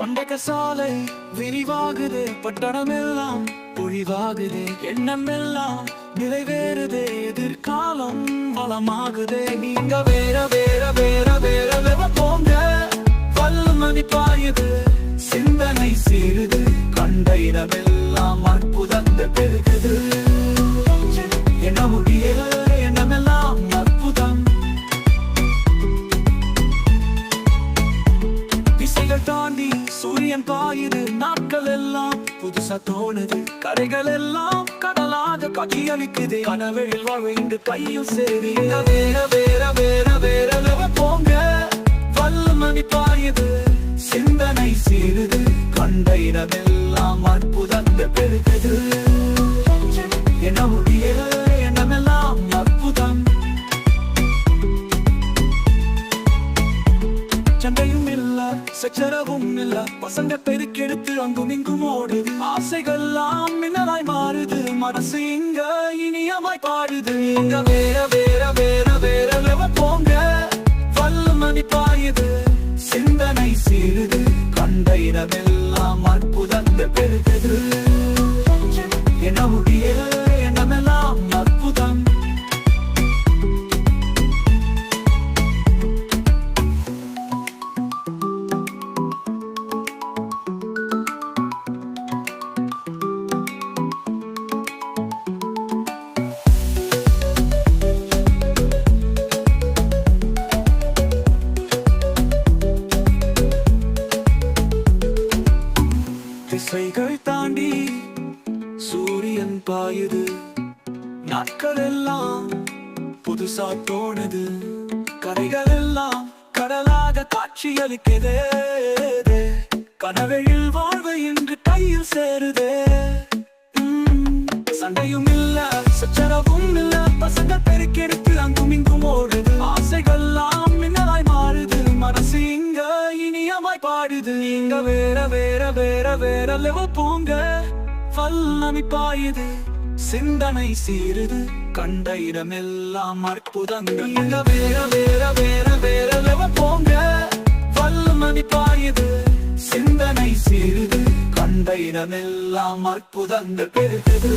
பண்டக சாலை விரிவாகுது பட்டணமெல்லாம் பொழிவாகுது எண்ணம் எல்லாம் நிறைவேறுதே எதிர்காலம் வளமாகுதே. நீங்க வேற வேற வேற வேற வேற போங்க வல்லமணி பாயுது சிந்தனை சீருது கண்ட இடமெல்லாம் நாட்கள் எல்லாம் புதுசா தோணுது. கரைகள் எல்லாம் கடலாக காட்சியளிக்குது கனவில் வாழ்வு இங்கு கையில் சேரி வேற வேற வேற வேற வேற போங்க. வல்லமணி பாயுது சிந்தனை சீருது. கண்ட இடமெல்லாம் அற்புதங்கள் சச்சரவும் இல்ல பசங்க பெருக்கெடுத்து அங்கும் இங்கும் ஓடுது. ஆசைகள்லாம் மின்னலாய் மாறுது. மனசு இங்க இனியமாய் பாடுது. இங்க வேற வேற வேற வேற வேற போங்க வல்லமணி பாயுது. சிந்தனை சீருது. கண்ட இடமெல்லாம் அற்புதங்கள் திசைகள் தாண்டி சூரியன் பாயுது. நாட்கள் எல்லாம் புதுசா தோணுது. கரைகள் எல்லாம் கடலாக காட்சியளிக்குதே கனவையில் வாழ்வு இன்று கையில் சேருதே. உம், சண்டையும் பாடுது வேற வேற வேற வேற லெவ போங்க. வல்லமி பாயுது சிந்தனை சீருது கண்ட இடமெல்லாம் அற்புதங்கள். இங்க வேற வேற வேற வேற லெவ போங்க. வல்லமணி பாயுது சிந்தனை சீருது கண்ட இடமெல்லாம் அற்புதங்கள் பெருகுது